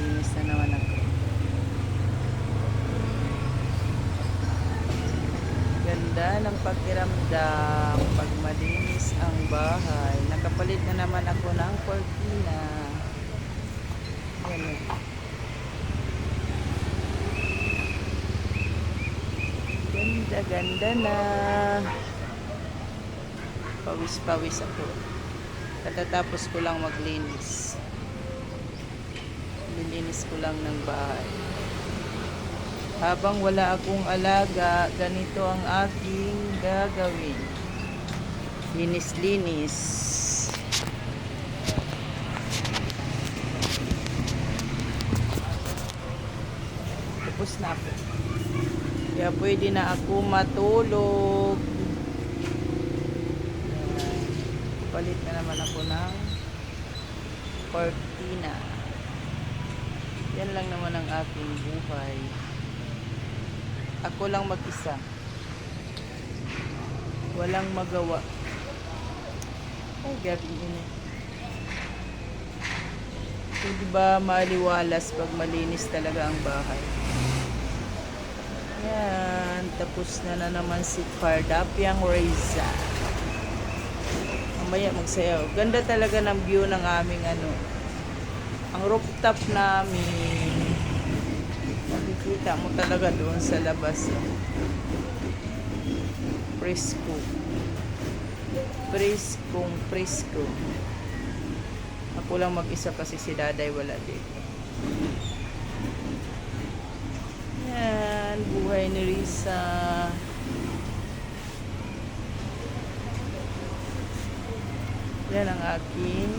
Maglinis na naman ako. Ganda ng pakiramdam pag malinis ang bahay. Nakapalit na naman ako ng cortina. Yan. Ganda, ganda na. Pawis-pawis ako. Katatapos ko lang maglinis. Nilinis ko lang ng bahay. Habang wala akong alaga, ganito ang aking gagawin. Linis-linis. Tapos na ako. Kaya pwede na ako matulog. Palit na naman ako ng cortina. Yan lang naman ang aking buhay. Ako lang mag-isa. Walang magawa. Ay, gabi init. Hindi ba maliwalas pag malinis talaga ang bahay? Yan. Tapos na na naman si Pardapiang Reza. Mamaya magsayaw. Ganda talaga ng view ng aming ano. Ang rooftop namin. Makikita mo talaga doon sa labas. oh. Presko. Preskong presko. Ako lang mag-isa kasi si daday wala dito. Yan, buhay ni Risa. Yan ang aking